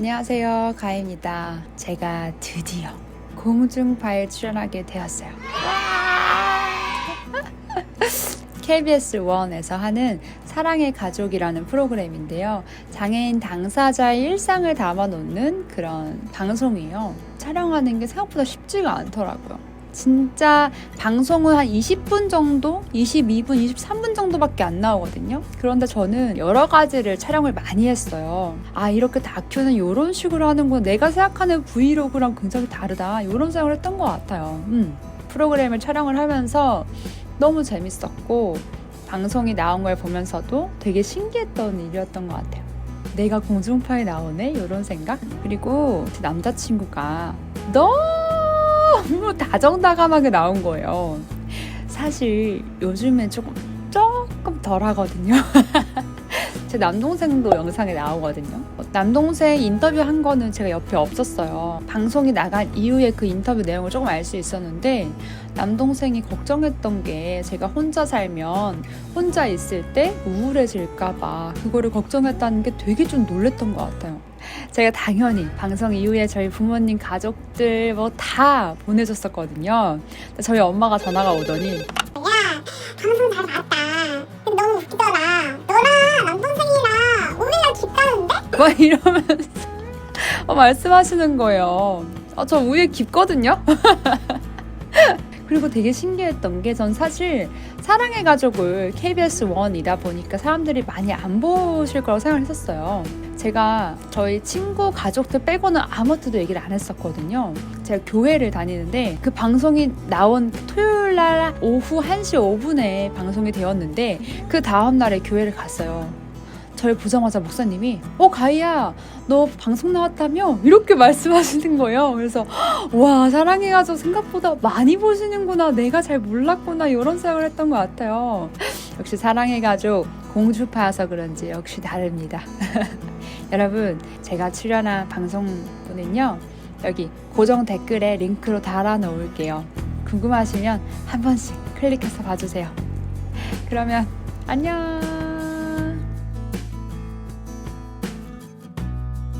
안녕하세요. 가입니다. 제가 드디어 공중파에 출연하게 되었어요. KBS 1에서 하는 사랑의 가족이라는 프로그램인데요. 장애인 당사자의 일상을 담아놓는 그런 방송이에요. 촬영하는 게 생각보다 쉽지가 않더라고요. 진짜 방송은 한 20분 정도, 22분, 23분 정도밖에 안 나오거든요. 그런데 저는 여러 가지를 촬영을 많이 했어요. 아, 이렇게 다큐는 이런 식으로 하는구나. 내가 생각하는 브이로그랑 굉장히 다르다. 이런 생각을 했던 것 같아요. 음. 프로그램을 촬영을 하면서 너무 재밌었고, 방송이 나온 걸 보면서도 되게 신기했던 일이었던 것 같아요. 내가 공중파에 나오네? 이런 생각? 그리고 제 남자친구가 너무 다정다감하게 나온 거예요. 사실 요즘엔 조금, 조금 덜 하거든요. 제 남동생도 영상에 나오거든요. 남동생 인터뷰 한 거는 제가 옆에 없었어요. 방송이 나간 이후에 그 인터뷰 내용을 조금 알 수 있었는데 남동생이 걱정했던 게 제가 혼자 살면 혼자 있을 때 우울해질까봐 그거를 걱정했다는 게 되게 좀 놀랬던 것 같아요. 제가 당연히 방송 이후에 저희 부모님 가족들 뭐 다 보내줬었거든요. 저희 엄마가 전화가 오더니 야 방송 잘 막 이러면서 어, 말씀하시는 거예요. 어, 저 우에 깊거든요. 그리고 되게 신기했던 게 전 사실 사랑의 가족을 KBS 1이다 보니까 사람들이 많이 안 보실 거라고 생각했었어요. 제가 저희 친구 가족들 빼고는 아무것도 얘기를 안 했었거든요. 제가 교회를 다니는데 그 방송이 나온 토요일 날 오후 1시 5분에 방송이 되었는데 그 다음 날에 교회를 갔어요. 저를 보자마자 목사님이 어 가희야 너 방송 나왔다며? 이렇게 말씀하시는 거예요. 그래서 와 사랑의 가족 생각보다 많이 보시는구나. 내가 잘 몰랐구나. 이런 생각을 했던 것 같아요. 역시 사랑의 가족 공주파여서 그런지 역시 다릅니다. 여러분 제가 출연한 방송분은요 여기 고정 댓글에 링크로 달아 놓을게요. 궁금하시면 한 번씩 클릭해서 봐주세요. 그러면 안녕